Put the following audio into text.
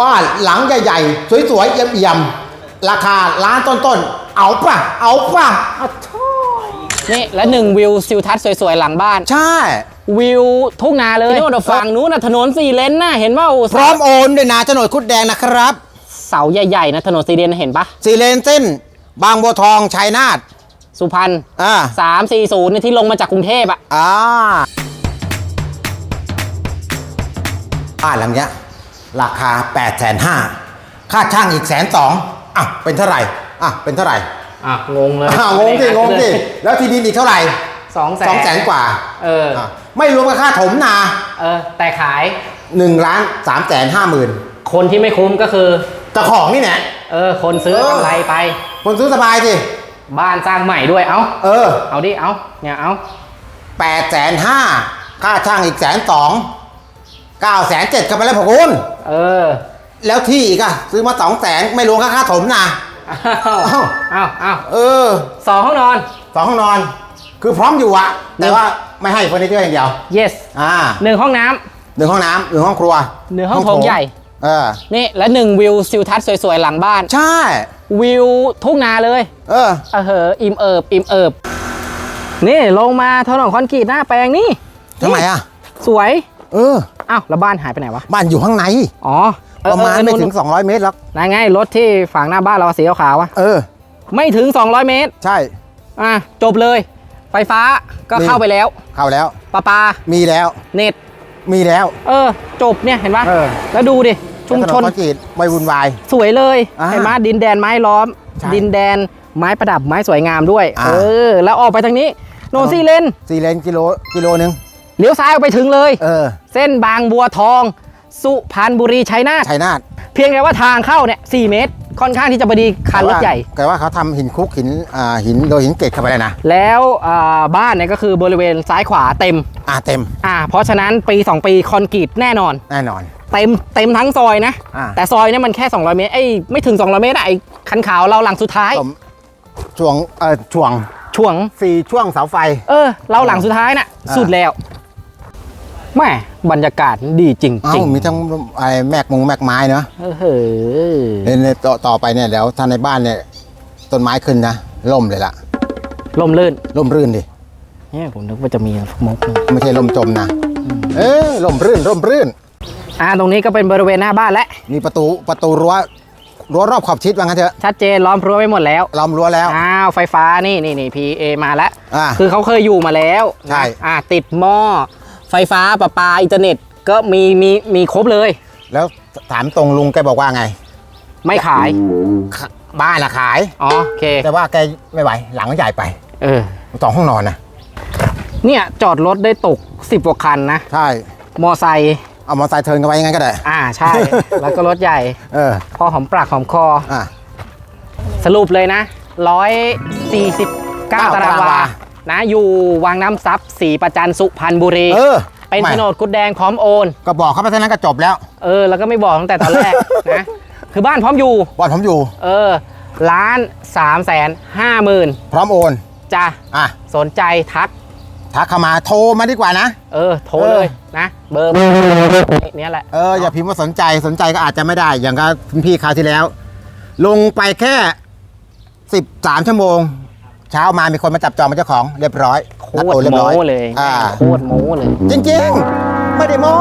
บ้านหลังใหญ่ๆ สวยๆเอี่ยมๆ ราคาล้านต้นๆ เอาป่ะ เอาป่ะอะโถ่นี่และหนึ่งวิวซิวทัศน์สวยๆ หลังบ้าน ใช่ วิวทุ่งนาเลยนี่ว่าฝั่งนู้นนะถนนสี่เลนน่ะเห็นว่าพร้อมโอนด้วยนะโฉนดคุดแดงนะครับ เสาใหญ่ๆนะถนนสี่เลนเห็นปะสี่เลนเส้น บางบัวทองชัยนาท สุพรรณอ่า สามสี่ศูนย์ที่ลงมาจากกรุงเทพอะอ่าบ้านหลังเนี้ย ราคา8ปดแสนห้าค่าช่างอีกแสนสองอะเป็นเท่าไหร่อะเป็นเท่าไหร่อะงงเลยอะงงสิงงสิแล้วที่ดินอีกเท่าไหร่สองแสนสองแสนกว่า เอออะไม่รวมกับค่าถมนาเออแต่ขายหนึ่งล้านสามแสนห้าหมื่นคนที่ไม่คุ้มก็คือเจ้าของนี่แหละเออ คนซื้อเออกำไรไป คนซื้อสบายสิบ้านสร้างใหม่ด้วยเอ้าเออ เอาดิเอาเนี่ยเอาแปดแสนห้าค่าช่างอีกแสนสอง เก้าแสนเจ็ดกันไปแล้วพอคุณเออแล้วที่อีกอะซื้อมาสองแสนไม่รวมค่าค่าถมนะอ้าวเอ้าอ้าวอ้าวเออสองห้องนอน สองห้องนอน คือพร้อมอยู่อะแต่ว่าไม่ให้เฟอร์นิเจอร์อย่างเดียว yes อ่าหนึ่งห้องน้ำหนึ่งห้องน้ำหนึ่งห้องครัวหนึ่งห้องโถงใหญ่เออนี่และหนึ่งวิวซิวทัศน์สวยๆหลังบ้าน ใช่ วิวทุ่งนาเลย เออเออเหอะอิ่มเอิบอิ่มเอิบนี่ลงมาถนนคอนกรีตหน้าแปลงนี่ทำไมอะสวย เออ อ้าวแล้วบ้านหายไปไหนวะ บ้านอยู่ข้างใน อ๋อเอปอระมาณเออไม่ถึงนู่น200 เมตรหรอกนั่นไงรถที่ฝังหน้าบ้านเราสีขาวๆวะเออ ไม่ถึง 200 เมตร ใช่ อะจบเลย ไฟฟ้าก็นี่เข้าไปแล้วเข้าแล้วประปามีแล้ว เน็ต มีแล้ว เออ จบเนี่ยเห็นปะเออ แล้วดูดิ ชุมชน แล้วถคอนกรีตไม่วุ่นวาย สวยเลยอ่าเห็นไหมดินแดนไม้ล้อม ใช่ดินแดนไม้ประดับไม้สวยงามด้วย อ่า เออ แล้วออกไปทางนี้ โนนซี่เลน สี่เลนกิโลกิโลนึง เลี้ยวซ้ายออกไปถึงเลย เออเส้นบางบัวทอง สุพรรณบุรีชัยนาทชัยนาทเพียงแต่ว่าทางเข้าเนี่ย4เมตร ค่อนข้างที่จะพอดีคันรถใหญ่ แต่ว่าเขาทำหินคลุกหินอ่าหินโดยหินเกล็ดเข้าไปเลยนะแล้วอ่าบ้านเนี่ยก็คือบริเวณซ้ายขวาเต็มอ่าเต็มอ่าเพราะฉะนั้นปี 2 ปีคอนกรีตแน่นอน แน่นอน เต็มเต็มทั้งซอยนะ อ่า แต่ซอยเนี่ยมันแค่ 200 เมตรไอ้ยไม่ถึง 200 เมตรอะไอ้คันขาวเราหลังสุดท้าย ผมช่วงเอ่อช่วงช่วง สี่ช่วงเสาไฟ เออ เราหลังสุดท้ายน่ะอ่าสุดแล้ว แม่บรรยากาศดีจริงเอ้าจริงมีทั้งไอ้แมกมงแมกไม้เนาะเออเฮ้ยเนี่ยเนี่ยต่อต่อไปเนี่ยแล้วถ้าในบ้านเนี่ยต้นไม้ขึ้นนะล่มเลยล่ะลมลื่นล่มรื่นดิเนี่ยผมนึกว่าจะมีมุกนี่ไม่ใช่ล่มจมนะเออล่มรื่นล่มรื่นอ่าตรงนี้ก็เป็นบริเวณหน้าบ้านและมีประตูประตูรั้วรั้วรอบขอบชิดว่างั้นเถอะชัดเจนล้อมรั้วไว้หมดแล้วล้อมรั้วแล้วอ้าวไฟฟ้านี่นี่นี่ PA มาแล้วอ่าคือเขาเคยอยู่มาแล้วใช่นะอ่าติดหม้อ ไฟฟ้าประปาอินเทอร์เน็ตก็มีมีมีครบเลย แล้วถามตรงลุงแกบอกว่าไง ไม่ขายขบ้านละขาย อ๋อโอเค แต่ว่าแกไม่ไหว หลังใหญ่ไปเออสองห้องนอนนะเนี่ยจอดรถได้ตก10กว่าคันนะ ใช่ มอไซค์เอามอเตอร์ไซค์เทิร์นกันไว้ยังไงก็ได้ อ่าใช่ แล้วก็รถใหญ่ เออ พอหอมปากหอมคออะสรุปเลยนะ149เก้าตารางตารางวาวา นะอยู่วังน้ำซับสีประจันสุพรรณบุรี เออเป็นไม่โฉนดกุดแดงพร้อมโอน ก็บอกเขาไปเท่านั้นก็จบแล้ว เออ แล้วก็ไม่บอกตั้งแต่ตอนแรกนะ คือบ้านพร้อมอยู่บอลผมอยู่ เออล้านสามแสนห้าหมื่นพร้อมโอนจ้ะอะสนใจทัก ทักเข้ามาโทรมาดีกว่านะ เออ โทรเลยนะ เบอร์เนี่ยแหละ เออ อย่าพิมพ์ว่าสนใจสนใจก็อาจจะไม่ได้ อย่างกับคุณพี่คราวที่แล้ว ลงไปแค่สิบสามชั่วโมง เช้ามามีคนมาจับจองเป็นเจ้าของเรียบร้อยโคนัดตโอรนเรียบร้อยโม้เลยอ่า โคตรโม้เลย จริงๆ ไม่ได้โม้